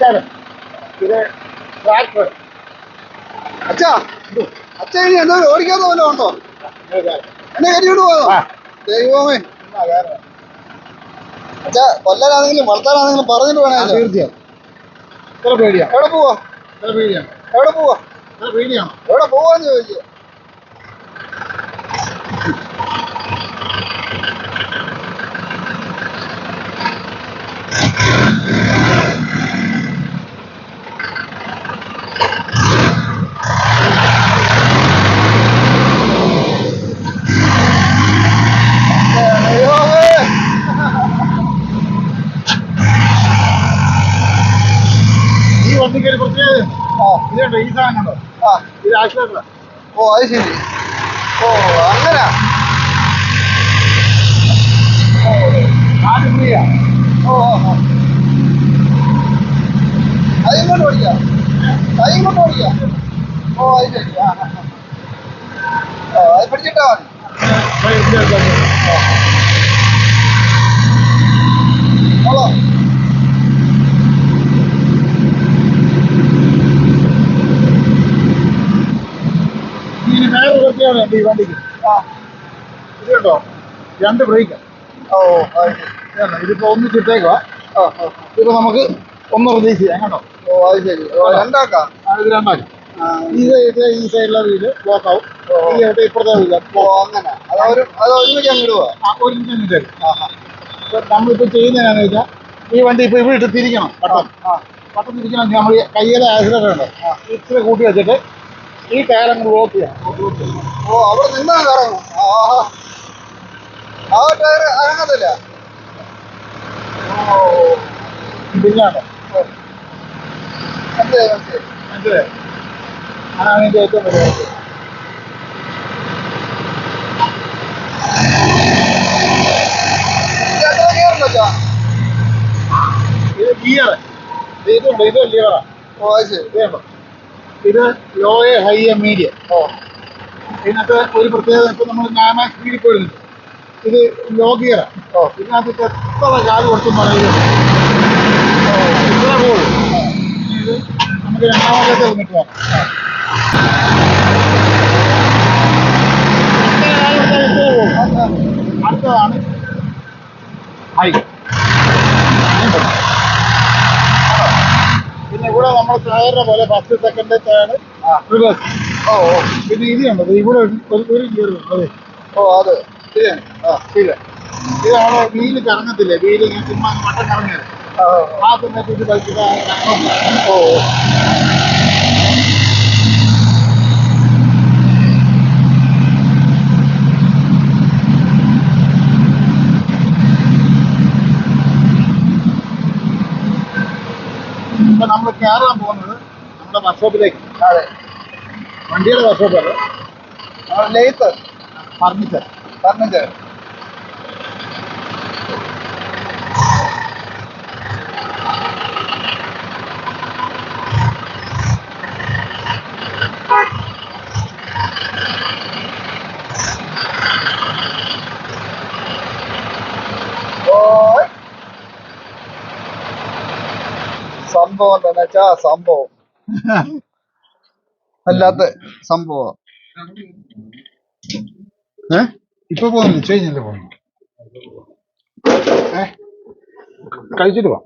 നമസ്കാരം. ഇത് ട്രാക്ടർ. അച്ഛാ അച്ഛ ഇനി എന്തോ ഓടിക്കാത്ത പോലെ ഉണ്ടോ? എന്നെ കയറ്റിയോട് പോയോ. ദൈവമേ. അച്ഛാ കൊല്ലാനാണെങ്കിലും വളർത്താനാണെങ്കിലും പറഞ്ഞിട്ട് വേണേ തീർച്ചയായും. എവിടെ പോവാ? എവിടെ പോവാ? എവിടെ പോവാന്ന് ചോദിച്ചു ദൈവമേ. ഈ വണ്ടിക്ക് ഒരു പ്രത്യേകത ആ, ഓ ഈ സാധനം കണ്ടോ? ആ, ഇത് ആക്സിലേറ്റർ ഓ അത് ശരി. ഓ അങ്ങനെ? നാല് ഫ്രീയാ. ഓ ഓ, ഓ. അത് ഓ ഓടിക്കാം? അത് ഇങ്ങോട്ട് ഓടിക്കാം? ഓ അത് ശരി. ആ. ഓ അത് പിടിച്ചിട്ടാ മതി. ഹലോ ഇനി വേറെ എന്റെ ഈ വണ്ടിക്ക് ആ. ഇത് കേട്ടോ രണ്ട് ബ്രേക്ക് ഓ അത് ശരി ഇതിപ്പോ ഒന്ന് ചിട്ടേക്കുക ആ ആ. ഇപ്പൊ നമുക്ക് ഒന്ന് റിലീസ് ചെയ്യാം കേട്ടോ? ഓ അത് ശരി. രണ്ടാക്കാം? ആ, ഇത് രണ്ടാക്കി. ആ, ഇത് ഇത് ഈ സൈഡിലെ വീട് ബ്ലോക്ക് ആവും. ഈ ഇവിടെ ഇപ്പുറത്തെ വീൽ ഓ അങ്ങനെ. അത് ഒരു അത് ഒരുമിച്ച് അങ്ങ് ഇടുവാ. ആ, തരും ഇപ്പൊ നമ്മളിപ്പോ ചെയ്യുന്നതെന്നു വെച്ചാൽ ഈ വണ്ടി ഇപ്പൊ ഇവിടെ ഇട്ട് തിരിക്കണം പട്ടം ആ. പട്ടം തിരിക്കണം നമ്മൾ കയ്യിലെ ആക്സിലേറ്റർ ഉണ്ട് ഇച്ചിരി കൂട്ടി വെച്ചിട്ട് ഈ കാലങ്ങൾ ബ്ലോക്ക് ചെയ്യാം. ഓ അവിടെ നിന്നാ കറങ്ങും. ആഹാ ആ ടയർ അനങ്ങത്തില്ല. പിന്നാണ് മനസ്സിലായി മനസ്സിലായി മനസ്സിലായോ. അതാണ് ഇതിന്റെ ഏറ്റവും വലിയ ഇത് ഗിയർ ഇതുണ്ട് ഇത് വലിയ ഓ അത് ശരി. കണ്ടോ ഇത് low A high A medium ഇതിനകത്ത് ഒരു പ്രത്യേകത ഇപ്പൊ നമ്മൾ നാമാക്സ് സ്പീഡിൽ പോയിരുന്നു. ഇത് ലോ ഗിയറാണ് ഇതിനകത്ത് എത്ര കാൽ കൊടുത്തും പറയുന്നത് ഇത്ര പോകും ഇത് നമുക്ക് രണ്ടാമത്തെ വന്നിട്ട് വേണം. അടുത്തതാണ് ഹൈ പിന്നെ ഇവിടെ നമ്മൾ ടയറിനെ പോലെ ഫസ്റ്റ് സെക്കൻഡ് തേർഡ് റിവേഴ്സ് ഓ ഓ. പിന്നെ ഇതിനുണ്ട് ഇവിടെ ഒരു ഒരു ഗിയർ അതെ. ഓ അത്. ശരിയാണ് ആ. ഇല്ല ഇതാണ് വീൽ കറങ്ങത്തില്ലേ? വീൽ ഇങ്ങനെ ചുമ്മാ മട്ടം കറങ്ങിയത് ആ സമയത്ത് ഇത് കളിച്ചിട്ട് ഓ. ഇപ്പൊ നമ്മൾ കയറാൻ പോകുന്നത് നമ്മുടെ വർക്ക്ഷോപ്പിലേക്ക്. അതെ. വണ്ടിയുടെ വർക്ക്ഷോപ്പല്ല ലേത്ത് ഫർണിച്ചർ. ഫർണിച്ചർ. സംഭവം തന്നെ ചാ സംഭവം. അല്ലാത്ത സംഭവം. ഏ? ഇപ്പൊ പോകുന്നു ചേഞ്ഞല്ലേ പോകുന്നു? ഏ? കഴിച്ചിട്ട് പോവാം